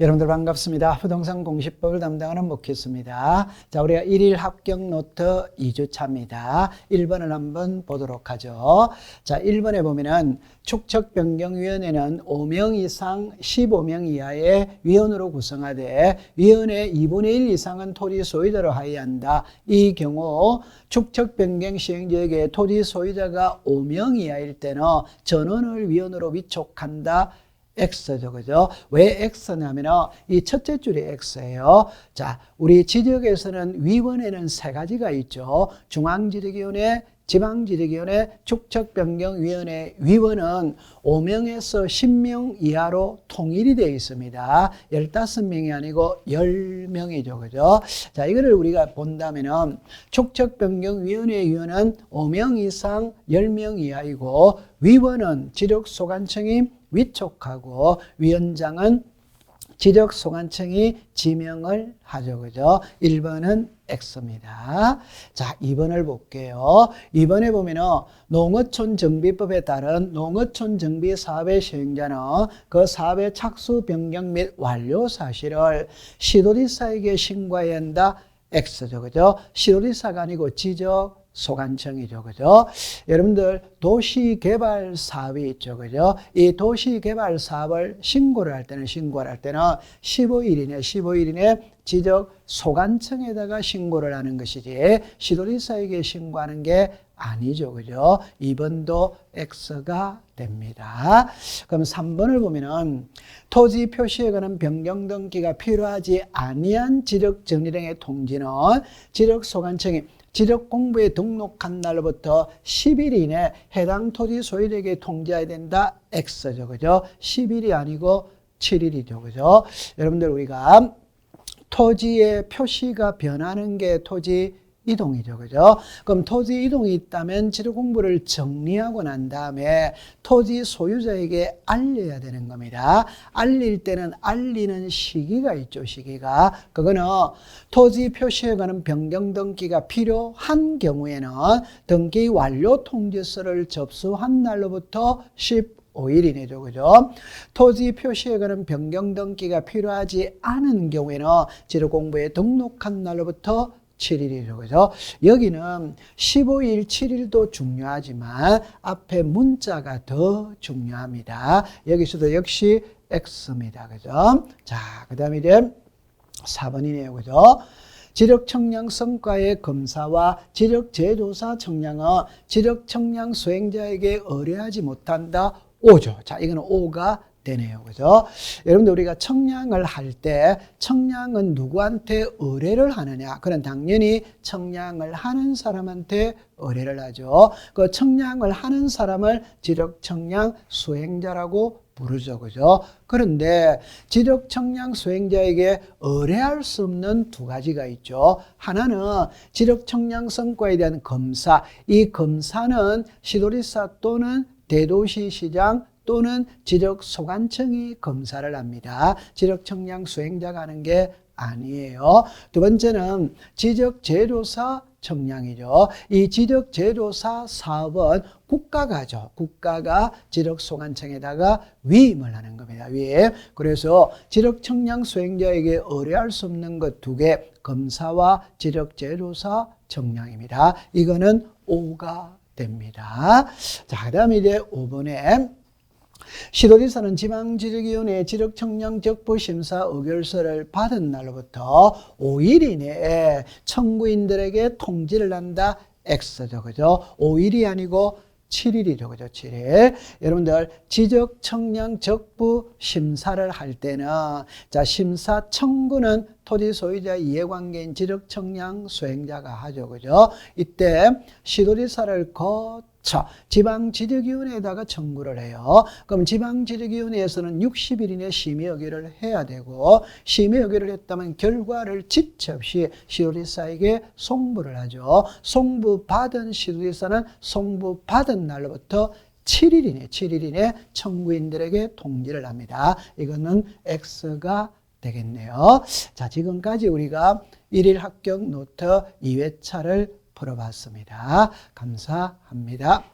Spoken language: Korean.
여러분들 반갑습니다. 부동산 공시법을 담당하는 목희수입니다. 자, 우리가 1일 합격 노트 2주차입니다. 1번을 한번 보도록 하죠. 자, 1번에 보면은 축척변경위원회는 5명 이상 15명 이하의 위원으로 구성하되 위원회 2분의 1 이상은 토지 소유자로 하여한다. 이 경우 축척변경 시행자에게 토지 소유자가 5명 이하일 때는 전원을 위원으로 위촉한다. X죠, 그죠? 왜 X냐면은 이 첫째 줄이 X예요. 자, 우리 지적에서는 위원회는 세 가지가 있죠. 중앙지적위원회, 지방지적위원회, 축척변경위원회 위원은 5명에서 10명 이하로 통일이 되어 있습니다. 15명이 아니고 10명이죠. 그죠? 자, 이거를 우리가 본다면은 축척변경위원회 위원은 5명 이상 10명 이하이고 위원은 지력소관청이 위촉하고 위원장은 지력소관청이 지명을 하죠. 그죠? 1번은 X입니다. 자, 2번을 볼게요. 2번에 보면은 농어촌 정비법에 따른 농어촌 정비 사업의 시행자는 그 사업의 착수 변경 및 완료 사실을 시도지사에게 신고해야 한다. X죠. 그죠? 시도지사가 아니고 지적 소관청이죠. 그죠? 여러분들 도시개발 사업이 있죠. 그죠? 이 도시개발 사업을 신고를 할 때는 신고를 할 때는 15일 이내 15일 이내 지적 소관청에다가 신고를 하는 것이지 시도지사에게 신고하는 게 아니죠. 그죠? 2번도 X가 됩니다. 그럼 3번을 보면은 토지 표시에 관한 변경 등기가 필요하지 아니한 지적 정리령의 통지는 지적 소관청이 지적 공부에 등록한 날로부터 10일 이내 해당 토지 소유자에게 통지해야 된다. X죠. 그죠? 10일이 아니고 7일이죠. 그죠? 여러분들 우리가 토지의 표시가 변하는 게 토지 이동이죠. 그죠? 그럼 토지 이동이 있다면 지력 공부를 정리하고 난 다음에 토지 소유자에게 알려야 되는 겁니다. 알릴 때는 알리는 시기가 있죠. 시기가. 그거는 토지 표시에 관한 변경 등기가 필요한 경우에는 등기 완료 통지서를 접수한 날로부터 10 5일 이내죠. 그죠? 토지 표시에 관한 변경 등기가 필요하지 않은 경우에는 지력 공부에 등록한 날로부터 7일이죠. 그죠? 여기는 15일, 7일도 중요하지만 앞에 문자가 더 중요합니다. 여기서도 역시 X입니다. 그죠? 자, 그 다음에 이제 4번이네요. 그죠? 지력 청량 성과의 검사와 지력 제조사 청량은 지력 청량 수행자에게 의뢰하지 못한다. 5죠. 자, 이거는 5가 되네요. 그죠? 여러분들 우리가 청량을 할 때 청량은 누구한테 의뢰를 하느냐? 그런 당연히 청량을 하는 사람한테 의뢰를 하죠. 그 청량을 하는 사람을 지력 청량 수행자라고 부르죠. 그죠? 그런데 지력 청량 수행자에게 의뢰할 수 없는 두 가지가 있죠. 하나는 지력 청량 성과에 대한 검사. 이 검사는 시도리사 또는 대도시 시장 또는 지력소관청이 검사를 합니다. 지력청량 수행자가 하는 게 아니에요. 두 번째는 지적재료사 청량이죠. 이 지적재료사 사업은 국가가 하죠. 국가가 지력소관청에다가 위임을 하는 겁니다. 위임. 그래서 지력청량 수행자에게 의뢰할 수 없는 것 두 개, 검사와 지력재료사 청량입니다. 이거는 5가 됩니다. 자, 그 다음에 이제 5번에 시도지사는 지방지력위원회 지력청량적부심사 의결서를 받은 날로부터 5일 이내에 청구인들에게 통지를 한다. X죠. 그죠? 5일이 아니고 7일이죠. 그죠? 7일. 여러분들, 지적 청량 적부 심사를 할 때는, 자, 심사 청구는 토지 소유자 이해관계인 지적 청량 수행자가 하죠. 그죠? 이때 시도지사를 거 쳐 지방지적위원회에다가 청구를 해요. 그럼 지방지적위원회에서는 60일 이내 심의 의결을 해야 되고, 심의 의결을 했다면 결과를 지체 없이 시도지사에게 송부를 하죠. 송부 받은 시도지사는 송부 받은 날로부터 7일 이내, 7일 이내 청구인들에게 통지를 합니다. 이거는 X가 되겠네요. 자, 지금까지 우리가 1일 합격 노트 2회차를 풀어봤습니다. 감사합니다.